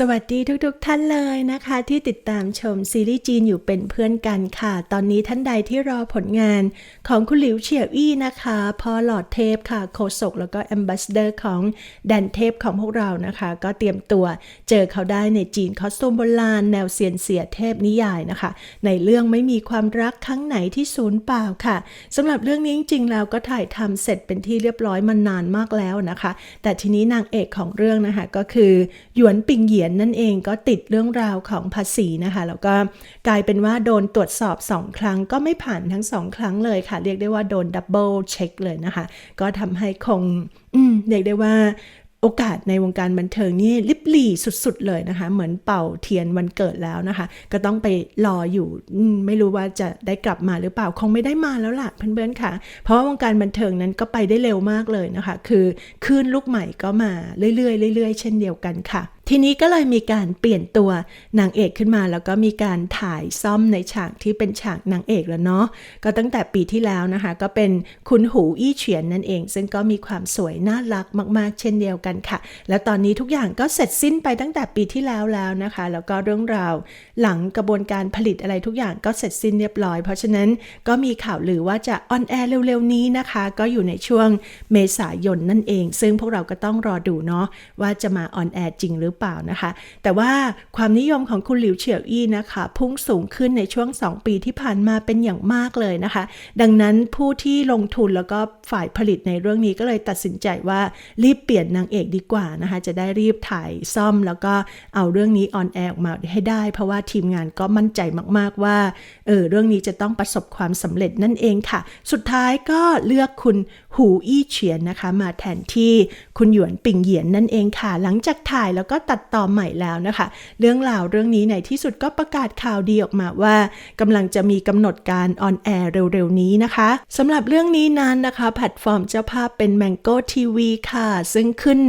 สวัสดีทุกๆทท่านเลยนะคะ ที่ติดตามชมซีรีส์จีนอยู่เป็นเพื่อนกันค่ะ ตอนนี้ท่านใดที่รอผลงานของคุณหลิวเฉียวอี้นะคะ พอหลอดเทปค่ะโคศกแล้วก็แอมบาสเดอร์ของแดนเทปของพวกเรานะคะ ก็เตรียมตัวเจอเขาได้ในจีนคอสตูมโบราณแนวเซียนเสียเทพนิยายนะคะ ในเรื่องไม่มีความรักครั้งไหนที่ศูนย์เปล่าค่ะสำหรับเรื่องนี้จริงๆแล้วก็ถ่ายทำเสร็จเป็นที่เรียบร้อยมานานมากแล้วนะคะ แต่ทีนี้นางเอกของเรื่องนะคะก็คือหยวนปิงเหยียนนั่นเองก็ติดเรื่องราวของภาษีนะคะ แล้วก็กลายเป็นว่าโดนตรวจสอบสองครั้งก็ไม่ผ่านทั้งสองครั้งเลยค่ะ เรียกได้ว่าโดนดับเบิลเช็คเลยนะคะ ก็ทำให้คงเรียกได้ว่าโอกาสในวงการบันเทิงนี่ลิบหลี่สุดๆเลยนะคะ เหมือนเป่าเทียนวันเกิดแล้วนะคะ ก็ต้องไปรออยู่ไม่รู้ว่าจะได้กลับมาหรือเปล่าคงไม่ได้มาแล้วล่ะเพื่อนๆค่ะ เพราะว่าวงการบันเทิงนั้นก็ไปได้เร็วมากเลยนะคะ คือคลื่นลูกใหม่ก็มาเรื่อยๆเรื่อยๆเช่นเดียวกันค่ะ ทีนี้ก็เลยมีการเปลี่ยนตัวนางเอกขึ้นมา แล้วก็มีการถ่ายซ่อมในฉากที่เป็นฉากนางเอกแล้วเนาะก็ตั้งแต่ปีที่แล้วนะคะ ก็เป็นคุณหูอี้เฉียนนั่นเอง ซึ่งก็มีความสวยน่ารักมากๆ เช่นเดียวกันค่ะ แล้วตอนนี้ทุกอย่างก็เสร็จสิ้นไปตั้งแต่ปีที่แล้วแล้วนะคะ แล้วก็เรื่องราวหลังกระบวนการผลิตอะไรทุกอย่างก็เสร็จสิ้นเรียบร้อย เพราะฉะนั้นก็มีข่าวลือว่าจะออนแอร์เร็วๆนี้นะคะ ก็อยู่ในช่วงเมษายนนั่นเอง ซึ่งพวกเราก็ต้องรอดูเนาะว่าจะมาออนแอร์จริงหรือเปล่านะคะ แต่ว่าความนิยมของคุณหลิวเฉียวอี้นะคะ พุ่งสูงขึ้นในช่วง 2 ปีที่ผ่านมาเป็นอย่างมากเลยนะคะ ดังนั้นผู้ที่ลงทุนแล้วก็ฝ่ายผลิตในเรื่องนี้ก็เลยตัดสินใจว่ารีบเปลี่ยนนางเอกดีกว่านะคะ จะได้รีบถ่ายซ่อมแล้วก็เอาเรื่องนี้ออนแอร์ออกมาให้ได้ เพราะว่าทีมงานก็มั่นใจมากๆว่าเออเรื่องนี้จะต้องประสบความสำเร็จนั่นเองค่ะ สุดท้ายก็เลือกคุณ หูอี้เฉียนนะคะ มาแทนที่คุณหยวนปิงเหยียนนั่นเองค่ะ หลังจากถ่ายแล้วก็ตัดต่อใหม่แล้วนะคะ เรื่องราวเรื่องนี้ในที่สุดก็ประกาศข่าวดีออกมาว่ากำลังจะมีกำหนดการออนแอร์เร็วๆนี้นะคะสำหรับเรื่องนี้นั้นนะคะแพลตฟอร์มเจ้าภาพเป็น Mango TV ค่ะ ซึ่งขึ้น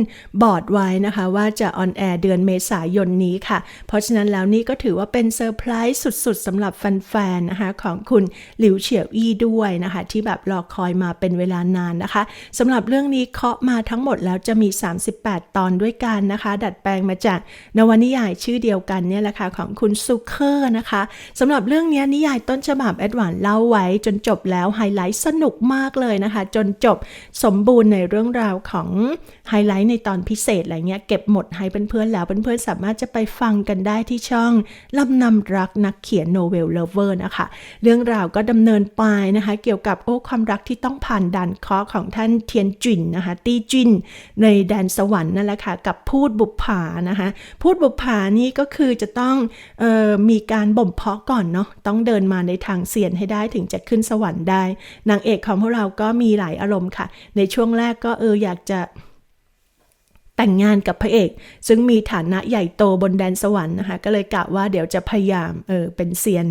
บอร์ดไว้นะคะว่าจะออนแอร์เดือนเมษายนนี้ค่ะ เพราะฉะนั้นแล้วนี่ก็ถือว่าเป็นเซอร์ไพรส์สุดๆสำหรับแฟนๆนะคะของคุณหลิวเฉียวอี้ด้วยนะคะ ที่แบบรอคอยมาเป็นเวลานานนะคะสำหรับเรื่องนี้เคาะมาทั้งหมดแล้วจะมี 38 ตอนด้วยกันนะคะ ดัดแปลงมาจากนวนิยายชื่อเดียวกันเนี่ยแหละค่ะของคุณซูเคอร์นะคะสำหรับเรื่องนี้นิยายต้นฉบับแอดวานเล่าไว้จนจบแล้วไฮไลท์สนุกมากเลยนะคะ จนจบสมบูรณ์ในเรื่องราวของไฮไลท์ในตอนพิเศษอะไรเงี้ยเก็บหมดให้เพื่อนๆแล้วเพื่อนๆสามารถจะไปฟังกันได้ที่ช่องลำนำรักนักเขียนโนเวลเลเวอร์นะคะ เรื่องราวก็ดำเนินไปนะคะ เกี่ยวกับโอ้ความรักที่ต้องผ่านด่านเคราะของท่านเทียนจินนะคะตี้จินในแดนสวรรค์นั่นแหละค่ะกับพูดบุปผานะคะพูดบุปผานี่ก็คือจะต้องออมีการบ่มเพาะก่อนเนาะต้องเดินมาในทางเสียนให้ได้ถึงจะขึ้นสวรรค์ได้ นางเอกของพวกเราก็มีหลายอารมณ์ค่ะ ในช่วงแรกก็เอออยากจะแต่งงานกับพระเอก ซึ่งมีฐานะใหญ่โตบนแดนสวรรค์นะคะก็เลยกะว่าเดี๋ยวจะพยายามเออเป็นเซียน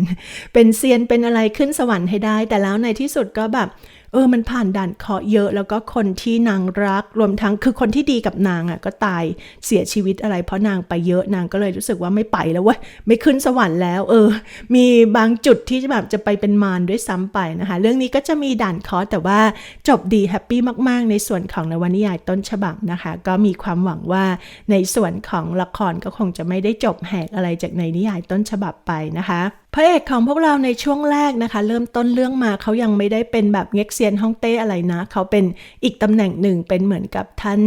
เป็นเซียนเป็นอะไรขึ้นสวรรค์ให้ได้ แต่แล้วในที่สุดก็แบบเออมันผ่านด่านเคาะเยอะ แล้วก็คนที่นางรักรวมทั้งคือคนที่ดีกับนางอะก็ตายเสียชีวิตอะไร เพราะนางไปเยอะนางก็เลยรู้สึกว่าไม่ไปแล้วเว้ยไม่ขึ้นสวรรค์แล้ว เออ มีบางจุดที่แบบจะไปเป็นมารด้วยซ้ำไปนะคะ เรื่องนี้ก็จะมีด่านเคาะแต่ว่าจบดีแฮปปี้มากๆ ในส่วนของนวนิยายต้นฉบับนะคะ ก็มีความหวังว่าในส่วนของละครก็คงจะไม่ได้จบแหกอะไรจากในนิยายต้นฉบับไปนะคะพระเอกของพวกเราในช่วงแรกนะคะ เริ่มต้นเรื่องมาเขายังไม่ได้เป็นแบบเง็กเซียนฮ่องเต้อะไรนะ เขาเป็นอีกตำแหน่งหนึ่งเป็นเหมือนกับท่าน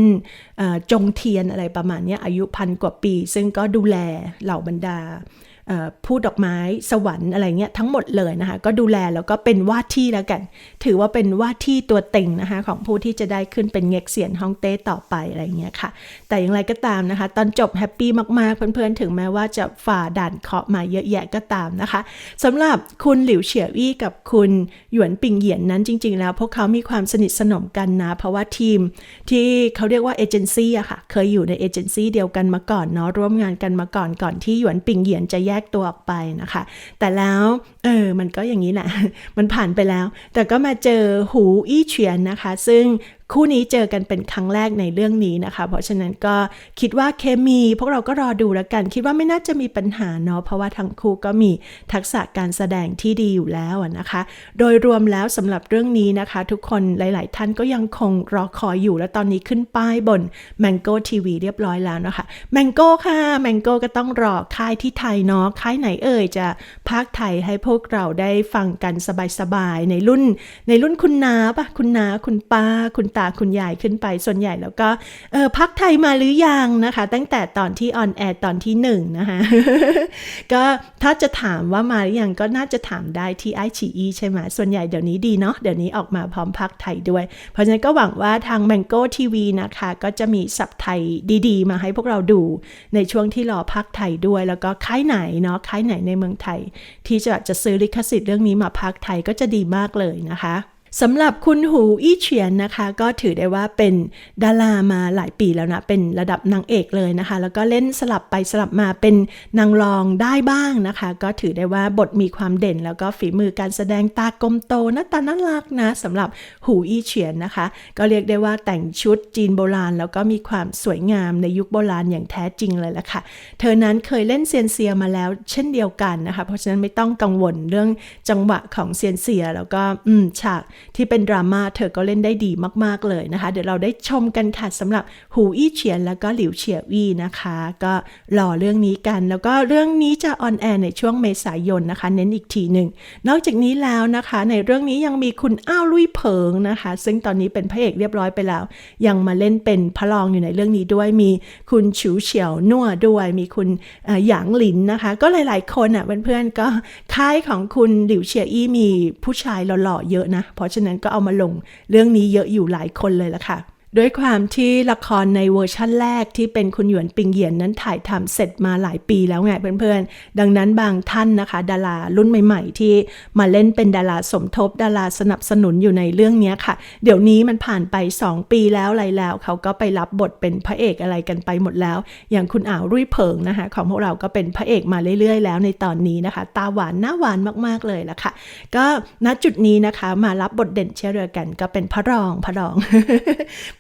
จงเทียนอะไรประมาณนี้อายุพันกว่าปี ซึ่งก็ดูแลเหล่าบรรดา ผู้ดอกไม้สวรรค์อะไรเงี้ยทั้งหมดเลยนะคะ ก็ดูแลแล้วก็เป็นว่าที่แล้วกัน ถือว่าเป็นว่าที่ตัวเต็งนะคะ ของผู้ที่จะได้ขึ้นเป็นเง็กเซียนฮ่องเต้ต่อไปอะไรเงี้ยค่ะ แต่อย่างไรก็ตามนะคะ ตอนจบแฮปปี้มากๆ เพื่อนๆ ถึงแม้ว่าจะฝ่าด่านเคาะมาเยอะแยะก็ตามนะคะสำหรับคุณหลิวเฉียวอี้กับคุณหยวนปิงเหยียนนั้นจริง ๆ แล้วพวกเขามีความสนิทสนมกันนะเพราะว่าทีมที่เขาเรียกว่าเอเจนซี่อะค่ะเคยอยู่ในเอเจนซี่เดียวกันมาก่อนเนาะร่วมงานกันมาก่อนก่อนที่หยวนปิงเหยียนจะแยยกตัวออกไปนะคะ แต่แล้วเออมันก็อย่างนี้แหละ มันผ่านไปแล้ว แต่ก็มาเจอหูอี้เฉียนนะคะ ซึ่ง คู่นี้เจอกันเป็นครั้งแรกในเรื่องนี้นะคะ เพราะฉะนั้นก็คิดว่าเคมีพวกเราก็รอดูแล้วกัน คิดว่าไม่น่าจะมีปัญหาเนาะเพราะว่าทั้งคู่ก็มีทักษะการแสดงที่ดีอยู่แล้วนะคะ โดยรวมแล้วสำหรับเรื่องนี้นะคะ ทุกคนหลาย ๆ ท่านก็ยังคงรอคอยอยู่และตอนนี้ขึ้นป้ายบน Mango TV เรียบร้อยแล้วนะคะ Mango ค่ะ Mango ก็ต้องรอค่ายที่ไทยเนาะค่ายไหนเอ่ยจะภาคไทยให้พวกเราได้ฟังกันสบาย ๆ ในรุ่น ในรุ่นคุณนาปะคุณนาคุณป้าคุณตาคุณยายขึ้นไปส่วนใหญ่แล้วก็เออพักไทยมาหรือยังนะคะ ตั้งแต่ตอนที่ออนแอร์ตอนที่หนึ่งนะคะก็ถ้าจะถามว่ามาหรือยังก็น่าจะถามได้ที่ไอชีอีใช่ไหมส่วนใหญ่เดี๋ยวนี้ดีเนาะเดี๋ยวนี้ออกมาพร้อมพักไทยด้วย เพราะฉะนั้นก็หวังว่าทาง Mango TV นะคะ ก็จะมีสับไทยดีๆ มาให้พวกเราดูในช่วงที่รอพักไทยด้วย แล้วก็ค่ายไหนเนาะค่ายไหนในเมืองไทย ที่จะจะซื้อลิขสิทธิ์เรื่องนี้มาพักไทยก็จะดีมากเลยนะคะ สำหรับคุณหูอี้เฉียนนะคะ ก็ถือได้ว่าเป็นดารามาหลายปีแล้วนะ เป็นระดับนางเอกเลยนะคะ แล้วก็เล่นสลับไปสลับมาเป็นนางรองได้บ้างนะคะ ก็ถือได้ว่าบทมีความเด่น แล้วก็ฝีมือการแสดงตากลมโตหน้าตาน่ารักนะสำหรับหูอี้เฉียนนะคะ ก็เรียกได้ว่าแต่งชุดจีนโบราณ แล้วก็มีความสวยงามในยุคโบราณอย่างแท้จริงเลยละค่ะ เธอนั้นเคยเล่นเซียนเซียมาแล้วเช่นเดียวกันนะคะ เพราะฉะนั้นไม่ต้องกังวลเรื่องจังหวะของเซียนเซียแล้วก็อืมฉากที่เป็นดราม่าเธอก็เล่นได้ดีมาก ๆ เลยนะคะ เดี๋ยวเราได้ชมกันค่ะสำหรับหูอี้เฉียนแล้วก็หลิวเฉียวี่นะคะ ก็รอเรื่องนี้กัน แล้วก็เรื่องนี้จะออนแอร์ในช่วงเมษายนนะคะ เน้นอีกทีหนึ่ง นอกจากนี้แล้วนะคะ ในเรื่องนี้ยังมีคุณอ้าวลุยเผิงนะคะ ซึ่งตอนนี้เป็นพระเอกเรียบร้อยไปแล้ว ยังมาเล่นเป็นพระรองอยู่ในเรื่องนี้ด้วยมีคุณฉิวเฉียวนัวด้วยมีคุณหยางหลินนะคะ ก็หลาย ๆ คนอะเพื่อนๆก็ค่ายของคุณหลิวเฉียอี้มีผู้ชายหล่อๆเยอะนะเพราะฉะนั้นก็เอามาลงเรื่องนี้เยอะอยู่หลายคนเลยละค่ะ ด้วยความที่ละครในเวอร์ชั่นแรกที่เป็นคุณหยวนปิงเหยียนนั้นถ่ายทำเสร็จมาหลายปีแล้วไงเพื่อนๆ ดังนั้นบางท่านนะคะ ดารารุ่นใหม่ ๆ ที่มาเล่นเป็นดาราสมทบ ดาราสนับสนุนอยู่ในเรื่องนี้ค่ะ เดี๋ยวนี้มันผ่านไป 2 ปีแล้วอะไรแล้ว เขาก็ไปรับบทเป็นพระเอกอะไรกันไปหมดแล้ว อย่างคุณอ่าวรุ่ยเผิงนะคะ ของพวกเราก็เป็นพระเอกมาเรื่อย ๆ แล้วในตอนนี้นะคะ ตาหวานหน้าหวานมากๆเลยละค่ะ ก็ณจุดนี้นะคะมารับบทเด่นเช่นเดียวกัน ก็เป็นพระรองพระรอง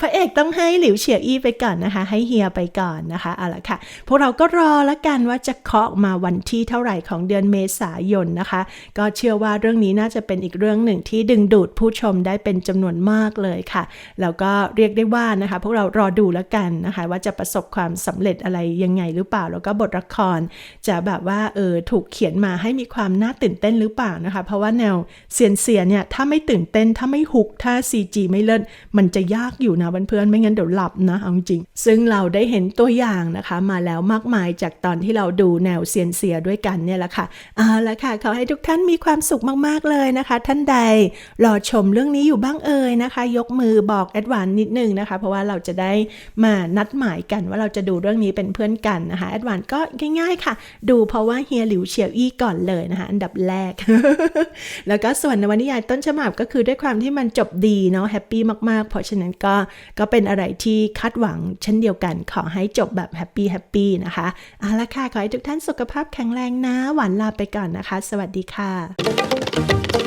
พระเอกต้องให้หลิวเฉียอี้ไปก่อนนะคะ ให้เฮียไปก่อนนะคะเอาละค่ะ พวกเราก็รอแล้วกันว่าจะเคาะมาวันที่เท่าไหร่ของเดือนเมษายนนะคะ ก็เชื่อว่าเรื่องนี้น่าจะเป็นอีกเรื่องหนึ่งที่ดึงดูดผู้ชมได้เป็นจำนวนมากเลยค่ะ แล้วก็เรียกได้ว่านะคะ พวกเรารอดูแล้วกันนะคะ ว่าจะประสบความสำเร็จอะไรยังไงหรือเปล่า แล้วก็บทละคร จะแบบว่าเออถูกเขียนมาให้มีความน่าตื่นเต้นหรือเปล่านะคะ เพราะว่าแนวเซียนเซียเนี่ยถ้าไม่ตื่นเต้นถ้าไม่ฮุกถ้า CG ไม่เลิศมันจะยากอยู่นะเพื่อนๆไม่งั้นเดี๋ยวหลับนะเอาจริง ซึ่งเราได้เห็นตัวอย่างนะคะ มาแล้วมากมายจากตอนที่เราดูแนวเซียนเซียด้วยกันเนี่ยแหละค่ะเอาละค่ะขอให้ทุกท่านมีความสุขมากๆเลยนะคะ ท่านใดรอชมเรื่องนี้อยู่บ้างเอ่ยนะคะ ยกมือบอกแอดวานนิดนึงนะคะ เพราะว่าเราจะได้มานัดหมายกันว่าเราจะดูเรื่องนี้เป็นเพื่อนกันนะคะแอดวานก็ง่ายๆค่ะ ดูเพราะว่าเฮียหลิวเฉียวอี้ก่อนเลยนะคะ อันดับแรก แล้วก็ส่วนนวนิยายต้นฉบับก็คือด้วยความที่มันจบดีเนาะแฮปปี้มากๆ เพราะฉะนั้นก็ก็เป็นอะไรที่คาดหวังเช่นเดียวกัน ขอให้จบแบบแฮปปี้แฮปปี้นะคะเอาละค่ะ ขอให้ทุกท่านสุขภาพแข็งแรงนะ หวานลาไปก่อนนะคะ สวัสดีค่ะ